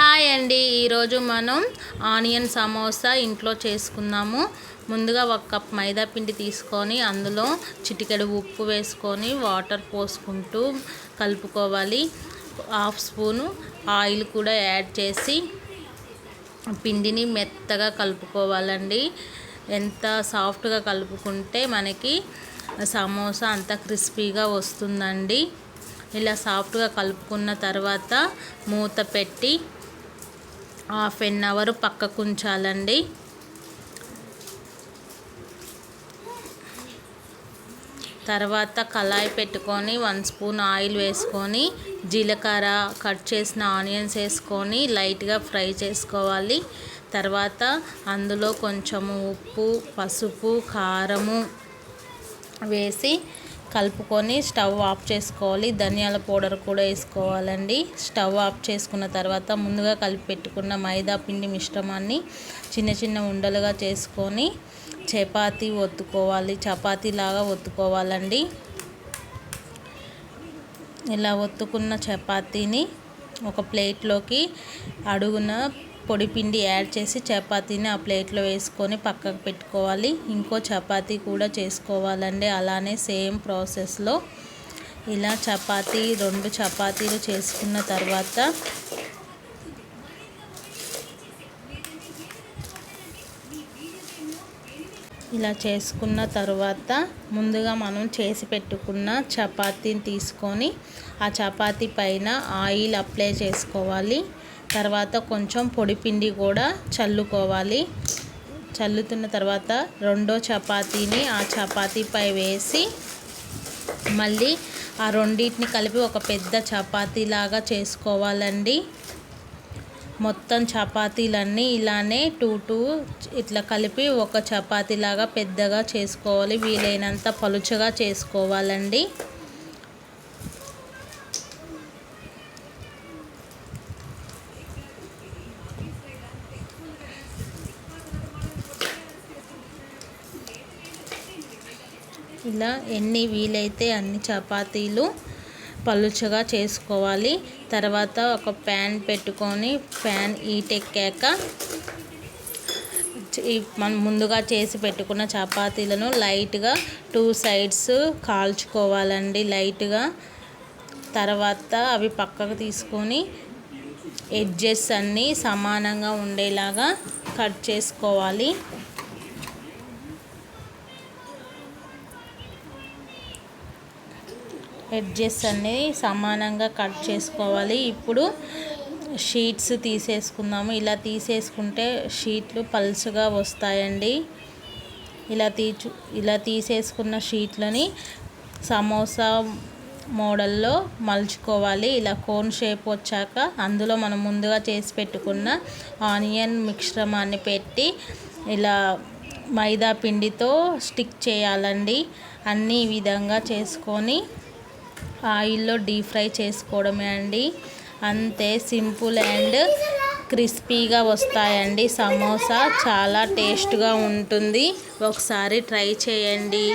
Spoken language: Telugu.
హాయ్ అండి. ఈరోజు మనం ఆనియన్ సమోసా ఇంట్లో చేసుకుందాము. ముందుగా ఒక కప్ మైదా పిండి తీసుకొని అందులో చిటికెడు ఉప్పు వేసుకొని వాటర్ పోసుకుంటూ కలుపుకోవాలి. హాఫ్ స్పూను ఆయిల్ కూడా యాడ్ చేసి పిండిని మెత్తగా కలుపుకోవాలండి. ఎంత సాఫ్ట్గా కలుపుకుంటే మనకి సమోసా అంత క్రిస్పీగా వస్తుందండి. ఇలా సాఫ్ట్గా కలుపుకున్న తర్వాత మూత పెట్టి హాఫ్ ఎన్ అవర్ పక్కకు ఉంచాలండి. తర్వాత కళాయి పెట్టుకొని వన్ స్పూన్ ఆయిల్ వేసుకొని జీలకర్ర కట్ చేసిన ఆనియన్స్ వేసుకొని లైట్గా ఫ్రై చేసుకోవాలి. తర్వాత అందులో కొంచెము ఉప్పు పసుపు కారము వేసి కలుపుకొని స్టవ్ ఆఫ్ చేసుకోవాలి. ధనియాల పౌడర్ కూడా వేసుకోవాలండి. స్టవ్ ఆఫ్ చేసుకున్న తర్వాత ముందుగా కలిపి పెట్టుకున్న మైదా పిండి మిశ్రమాన్ని చిన్న చిన్న ఉండలుగా చేసుకొని చపాతి ఒత్తుకోవాలి. చపాతీ లాగా ఒత్తుకోవాలండి. ఇలా ఒత్తుకున్న చపాతీని ఒక ప్లేట్లోకి అడుగున పొడి పిండి యాడ్ చేసి చపాతీని ఆ ప్లేట్లో వేసుకొని పక్కకు పెట్టుకోవాలి. ఇంకో చపాతీ కూడా చేసుకోవాలండి. అలానే సేమ్ ప్రాసెస్లో ఇలా చపాతీ రెండు చపాతీలు చేసుకున్న తర్వాత ఇలా చేసుకున్న తర్వాత ముందుగా మనం చేసి పెట్టుకున్న చపాతీని తీసుకొని ఆ చపాతీ పైన ఆయిల్ అప్లై చేసుకోవాలి. తర్వాత కొంచెం పొడి పిండి కూడా చల్లుకోవాలి. చల్లుతున్న తర్వాత రెండో చపాతీని ఆ చపాతీపై వేసి మళ్ళీ ఆ రెండింటిని కలిపి ఒక పెద్ద చపాతీలాగా చేసుకోవాలండి. మొత్తం చపాతీలన్నీ ఇలానే టూ టూ ఇట్లా కలిపి ఒక చపాతీలాగా పెద్దగా చేసుకోవాలి. వీలైనంత పలుచగా చేసుకోవాలండి. ఇలా ఎన్ని వీలైతే అన్ని చపాతీలు పలుచగా చేసుకోవాలి. తర్వాత ఒక ప్యాన్ పెట్టుకొని ప్యాన్ ఈటెక్కాక మనం ముందుగా చేసి పెట్టుకున్న చపాతీలను లైట్గా టూ సైడ్స్ కాల్చుకోవాలండి లైట్గా. తర్వాత అవి పక్కకు తీసుకొని ఎడ్జెస్ అన్నీ సమానంగా ఉండేలాగా కట్ చేసుకోవాలి. ఎడ్జెస్ అన్నీ సమానంగా కట్ చేసుకోవాలి. ఇప్పుడు షీట్స్ తీసేసుకుందాము. ఇలా తీసేసుకుంటే షీట్లు పల్చగా వస్తాయండి. ఇలా తీచు ఇలా తీసేసుకున్న షీట్లని సమోసా మోడల్లో మలుచుకోవాలి. ఇలా కోన్ షేప్ వచ్చాక అందులో మనం ముందుగా చేసి పెట్టుకున్న ఆనియన్ మిశ్రమాన్ని పెట్టి ఇలా మైదా పిండితో స్టిక్ చేయాలండి. అన్ని విధంగా చేసుకొని ఆయిల్లో డీప్ ఫ్రై చేసుకోవడమే అండి. అంతే సింపుల్ అండ్ క్రిస్పీగా వస్తాయండి. సమోసా చాలా టేస్ట్గా ఉంటుంది. ఒకసారి ట్రై చేయండి.